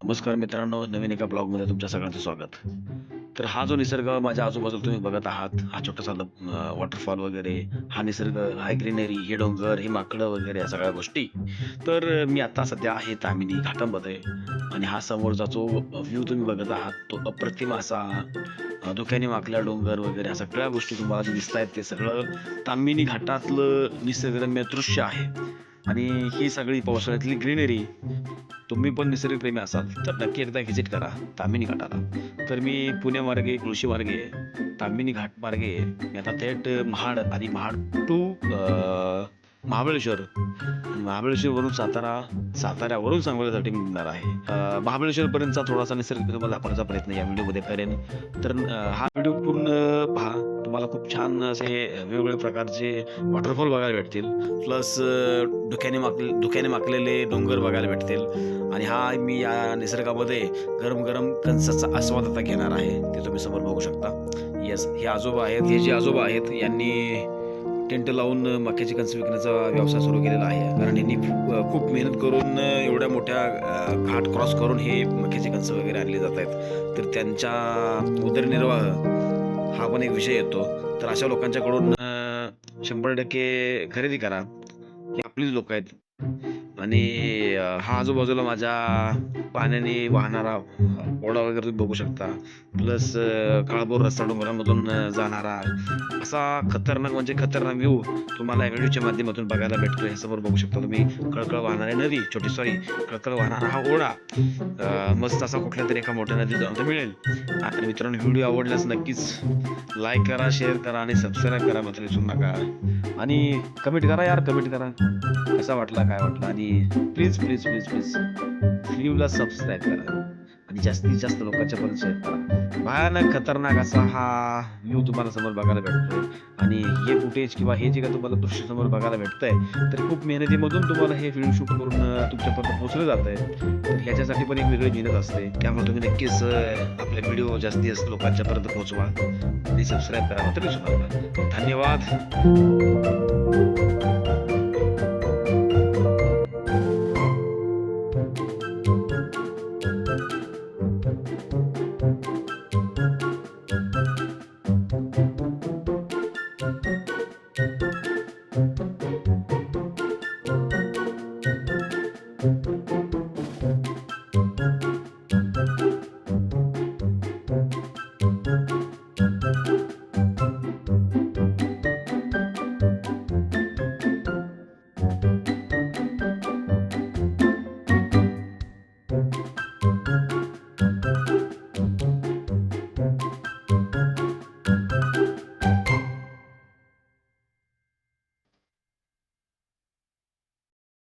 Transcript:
नमस्कार मित्रांनो नवीन एका ब्लॉगमध्ये तुमच्या सगळ्यांचं स्वागत. तर हा जो निसर्ग माझ्या आजूबाजूला तुम्ही बघत आहात हा छोटासा वॉटरफॉल वगैरे हा निसर्ग हाय ग्रीनरी हे डोंगर हे माकडं वगैरे या सगळ्या गोष्टी. तर मी आता सध्या आहे तामिनी घाटामध्ये आणि हा समोरचा जो व्ह्यू तुम्ही बघत आहात तो अप्रतिम असा धुक्याने माकल्या डोंगर वगैरे ह्या सगळ्या गोष्टी तुम्हाला दिसत आहेत ते सगळं तामिनी घाटातलं निसर्गरम्य दृश्य आहे. आणि ही सगळी पावसाळ्यातली ग्रीनरी तुम्ही पण निसर्गप्रेमी असाल तर नक्की एकदा व्हिजिट करा तामिनी घाटाला. तर मी पुण्यामार्गे कृषी मार्गे तामिनी घाट मार्गे आता थेट महाड आणि महाड टू महाबळेश्वर. महाबळेश्वरवरून सातारा साताऱ्यावरून सांगोल्यासाठी निघणार आहे. महाबळेश्वरपर्यंतचा थोडासा निसर्ग तुम्हाला दाखवण्याचा प्रयत्न या व्हिडिओमध्ये करेन. तर हा व्हिडिओ पूर्ण पहा. तुम्हाला खूप छान असे वेगवेगळे प्रकारचे वॉटरफॉल बघायला भेटतील. प्लस धुक्याने माकले धुक्याने माकलेले डोंगर बघायला भेटतील. आणि हा मी या निसर्गामध्ये गरम गरम कणसाचा आस्वाद आता घेणार आहे. ते तुम्ही समोर बघू शकता. येस हे आजोबा आहेत. हे जे आजोबा आहेत यांनी टेंट लावून मक्याची कणस विकण्याचा व्यवसाय सुरू केलेला आहे. कारण यांनी खूप मेहनत करून एवढ्या मोठ्या घाट क्रॉस करून हे मक्याची कणस वगैरे आणली जात आहेत. तर त्यांच्या उदरनिर्वाह हा पण एक विषय येतो. तर अशा लोकांच्याकडून शंभर टक्के खरेदी करा. हे आपलीच लोक आहेत. आणि हा आजूबाजूला माझ्या पाण्याने वाहणारा ओढा वगैरे तुम्ही बघू शकता. प्लस काळभोर रस्ता डोंगरामधून जाणारा असा खतरनाक म्हणजे खतरनाक व्ह्यू तुम्हाला या व्हिडिओच्या माध्यमातून बघायला भेटतो हे समोर बघू शकता तुम्ही कळकळ वाहणारी नदी छोटी सॉरी कळकळ वाहणारा हा ओढा. मस्त असा कुठल्या तरी एका मोठ्या नदीत जाऊन मिळेल. आणि मित्रांनो व्हिडिओ आवडल्यास नक्कीच लाईक करा शेअर करा आणि सबस्क्राईब करा मात्र विसरू नका. आणि कमेंट करा यार कमेंट करा. कसा वाटला काय वाटला? आणि प्लीज प्लीज प्लीज प्लीज व्हिडिओला सबस्क्राईब करा. आणि जास्तीत जास्त लोकांच्या पर्यंत शेअर करा. भयानक खतरनाक असा हा व्ह्यू तुम्हाला समोर बघायला भेटतोय. आणि हे फुटेज किंवा हे जे काय तुम्हाला दृश्य समोर बघायला भेटतंय तर खूप मेहनतीमधून तुम्हाला हे व्हिडिओ शूट करून तुमच्यापर्यंत पोहोचलं जात आहे तर ह्याच्यासाठी पण एक वेगळी मेहनत असते. त्यामुळे तुम्ही नक्कीच आपले व्हिडिओ जास्तीत जास्त लोकांच्यापर्यंत पोहोचवा. आणि सबस्क्राईब करा. मात्र विसरू नका धन्यवाद.